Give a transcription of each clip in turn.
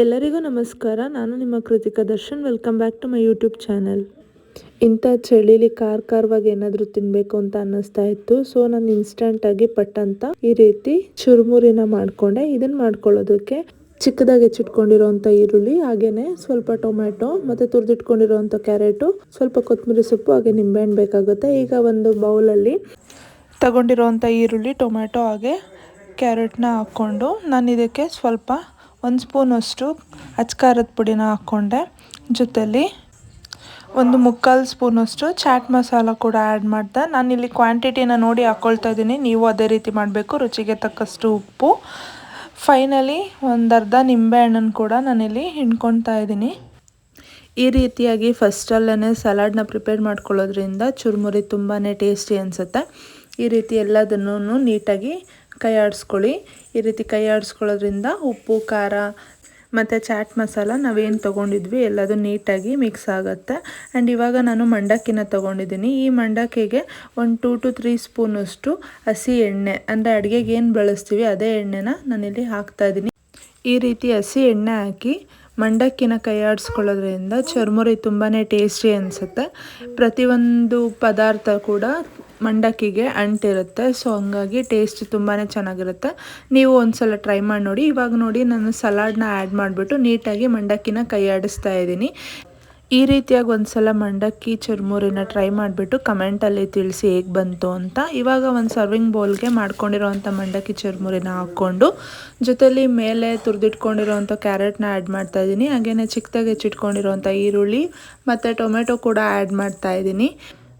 ಎಲ್ರಿಗೂ ನಮಸ್ಕಾರ. ನಾನು ನಿಮ್ಮ Krithika Darshan. Welcome back to my YouTube channel ಇಂಥ ಚಳಿಲಿ ಕಾರ್ ಕಾರ್ವಾಗಿ ಏನಾದರೂ ತಿನ್ನಬೇಕು ಅಂತ ಅನ್ನಿಸ್ತಾ ಇತ್ತು. ಸೊ ನಾನು ಇನ್ಸ್ಟಂಟಾಗಿ ಪಟ್ಟಂತ ಈ ರೀತಿ ಚುರುಮುರಿನ ಮಾಡಿಕೊಂಡೆ. ಇದನ್ನು ಮಾಡ್ಕೊಳ್ಳೋದಕ್ಕೆ ಚಿಕ್ಕದಾಗಿ ಹೆಚ್ಚಿಟ್ಕೊಂಡಿರೋಂಥ ಈರುಳ್ಳಿ, ಹಾಗೇನೆ ಸ್ವಲ್ಪ ಟೊಮ್ಯಾಟೊ, ಮತ್ತು ತುರಿದಿಟ್ಕೊಂಡಿರೋಂಥ ಕ್ಯಾರೆಟು, ಸ್ವಲ್ಪ ಕೊತ್ತಂಬರಿ ಸೊಪ್ಪು, ಹಾಗೆ ನಿಂಬೆಹಣ್ಣು ಬೇಕಾಗುತ್ತೆ. ಈಗ ಒಂದು ಬೌಲಲ್ಲಿ ತಗೊಂಡಿರೋಂಥ ಈರುಳ್ಳಿ, ಟೊಮ್ಯಾಟೊ, ಹಾಗೆ ಕ್ಯಾರೆಟ್ನ ಹಾಕ್ಕೊಂಡು ನಾನು ಇದಕ್ಕೆ ಸ್ವಲ್ಪ ಒಂದು ಸ್ಪೂನಷ್ಟು ಅಚ್ಕಾರದ ಪುಡಿನ ಹಾಕ್ಕೊಂಡೆ. ಜೊತೆಯಲ್ಲಿ ಒಂದು ಮುಕ್ಕಾಲು ಸ್ಪೂನಷ್ಟು ಚಾಟ್ ಮಸಾಲ ಕೂಡ ಆ್ಯಡ್ ಮಾಡಿದೆ. ನಾನಿಲ್ಲಿ ಕ್ವಾಂಟಿಟಿನ ನೋಡಿ ಹಾಕ್ಕೊಳ್ತಾ ಇದ್ದೀನಿ. ನೀವು ಅದೇ ರೀತಿ ಮಾಡಬೇಕು, ರುಚಿಗೆ ತಕ್ಕಷ್ಟು ಉಪ್ಪು. ಫೈನಲಿ ಒಂದು ಅರ್ಧ ನಿಂಬೆಹಣ್ಣನ್ನು ಕೂಡ ನಾನಿಲ್ಲಿ ಹಿಂಡ್ಕೊಳ್ತಾ ಇದ್ದೀನಿ. ಈ ರೀತಿಯಾಗಿ ಫಸ್ಟಲ್ಲೇ ಸಲಾಡ್ನ ಪ್ರಿಪೇರ್ ಮಾಡ್ಕೊಳ್ಳೋದ್ರಿಂದ ಚುರುಮುರಿ ತುಂಬಾ ಟೇಸ್ಟಿ ಅನಿಸುತ್ತೆ. ಈ ರೀತಿ ಎಲ್ಲದನ್ನು ನೀಟಾಗಿ ಕೈ ಆಡಿಸ್ಕೊಳ್ಳಿ ಈ ರೀತಿ ಕೈ ಆಡಿಸ್ಕೊಳ್ಳೋದ್ರಿಂದ ಉಪ್ಪು, ಖಾರ ಮತ್ತು ಚಾಟ್ ಮಸಾಲ ನಾವೇನು ತೊಗೊಂಡಿದ್ವಿ ಎಲ್ಲದು ನೀಟಾಗಿ ಮಿಕ್ಸ್ ಆಗುತ್ತೆ. ಆ್ಯಂಡ್ ಇವಾಗ ನಾನು ಮಂಡಕ್ಕಿನ ತೊಗೊಂಡಿದ್ದೀನಿ. ಈ ಮಂಡಕ್ಕಿಗೆ ಒಂದು ಟೂ ಟು ತ್ರೀ ಸ್ಪೂನಷ್ಟು ಹಸಿ ಎಣ್ಣೆ, ಅಂದರೆ ಅಡುಗೆಗೆ ಏನು ಬಳಸ್ತೀವಿ ಅದೇ ಎಣ್ಣೆನ ನಾನಿಲ್ಲಿ ಹಾಕ್ತಾಯಿದ್ದೀನಿ ಈ ರೀತಿ ಹಸಿ ಎಣ್ಣೆ ಹಾಕಿ ಮಂಡಕ್ಕಿನ ಕೈ ಆಡಿಸ್ಕೊಳ್ಳೋದ್ರಿಂದ ಚುರುಮುರಿ ತುಂಬಾ ಟೇಸ್ಟಿ ಅನಿಸುತ್ತೆ. ಪ್ರತಿಯೊಂದು ಪದಾರ್ಥ ಕೂಡ ಮಂಡಕ್ಕಿಗೆ ಅಂಟಿರುತ್ತೆ. ಸೊ ಹಂಗಾಗಿ ಟೇಸ್ಟ್ ತುಂಬಾ ಚೆನ್ನಾಗಿರುತ್ತೆ. ನೀವು ಒಂದ್ಸಲ ಟ್ರೈ ಮಾಡಿ ನೋಡಿ. ಇವಾಗ ನೋಡಿ, ನಾನು ಸಲಾಡ್ನ ಆ್ಯಡ್ ಮಾಡಿಬಿಟ್ಟು ನೀಟಾಗಿ ಮಂಡಕ್ಕಿನ ಕೈ ಆಡಿಸ್ತಾ ಇದ್ದೀನಿ. ಈ ರೀತಿಯಾಗಿ ಒಂದು ಸಲ ಮಂಡಕ್ಕಿ, ಚುರುಮುರಿನ ಟ್ರೈ ಮಾಡಿಬಿಟ್ಟು ಕಮೆಂಟಲ್ಲಿ ತಿಳಿಸಿ ಹೇಗೆ ಬಂತು ಅಂತ. ಇವಾಗ ಒಂದು ಸರ್ವಿಂಗ್ ಬೌಲ್ಗೆ ಮಾಡ್ಕೊಂಡಿರೋವಂಥ ಮಂಡಕ್ಕಿ, ಚುರುಮುರಿನ ಹಾಕ್ಕೊಂಡು, ಜೊತೆಲಿ ಮೇಲೆ ತುರಿದಿಟ್ಕೊಂಡಿರೋವಂಥ ಕ್ಯಾರೆಟ್ನ ಆ್ಯಡ್ ಮಾಡ್ತಾ ಇದ್ದೀನಿ. ಹಾಗೆಯೇ ಚಿಕ್ಕದಾಗಿ ಹೆಚ್ಚಿಟ್ಕೊಂಡಿರೋವಂಥ ಈರುಳ್ಳಿ ಮತ್ತು ಟೊಮೆಟೊ ಕೂಡ ಆ್ಯಡ್ ಮಾಡ್ತಾ ಇದ್ದೀನಿ.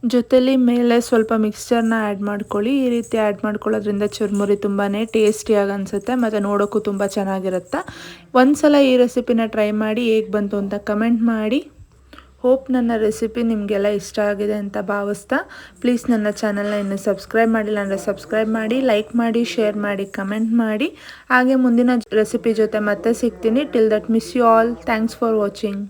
ಜೊತೆಲಿ ಮೇಲೆ ಸ್ವಲ್ಪ ಮಿಕ್ಸ್ಚರ್ನ ಆ್ಯಡ್ ಮಾಡ್ಕೊಳ್ಳಿ. ಈ ರೀತಿ ಆ್ಯಡ್ ಮಾಡ್ಕೊಳ್ಳೋದ್ರಿಂದ ಚುರುಮುರಿ ತುಂಬಾ ಟೇಸ್ಟಿಯಾಗಿ ಅನಿಸುತ್ತೆ. ಮತ್ತು ನೋಡೋಕ್ಕೂ ತುಂಬ ಚೆನ್ನಾಗಿರುತ್ತೆ? ಒಂದು ಸಲ ಈ ರೆಸಿಪಿನ ಟ್ರೈ ಮಾಡಿ ಹೇಗೆ ಬಂತು ಅಂತ ಕಮೆಂಟ್ ಮಾಡಿ. ಹೋಪ್ ನನ್ನ ರೆಸಿಪಿ ನಿಮಗೆಲ್ಲ ಇಷ್ಟ ಆಗಿದೆ ಅಂತ ಭಾವಿಸ್ತಾ. ಪ್ಲೀಸ್ ನನ್ನ ಚಾನಲ್ನ ಇನ್ನೂ ಸಬ್ಸ್ಕ್ರೈಬ್ ಮಾಡಿಲ್ಲ ಅಂದರೆ ಸಬ್ಸ್ಕ್ರೈಬ್ ಮಾಡಿ ಲೈಕ್ ಮಾಡಿ ಶೇರ್ ಮಾಡಿ ಕಮೆಂಟ್ ಮಾಡಿ. ಹಾಗೆ ಮುಂದಿನ ರೆಸಿಪಿ ಜೊತೆ ಮತ್ತೆ ಸಿಗ್ತೀನಿ. Till that miss you all thanks for watching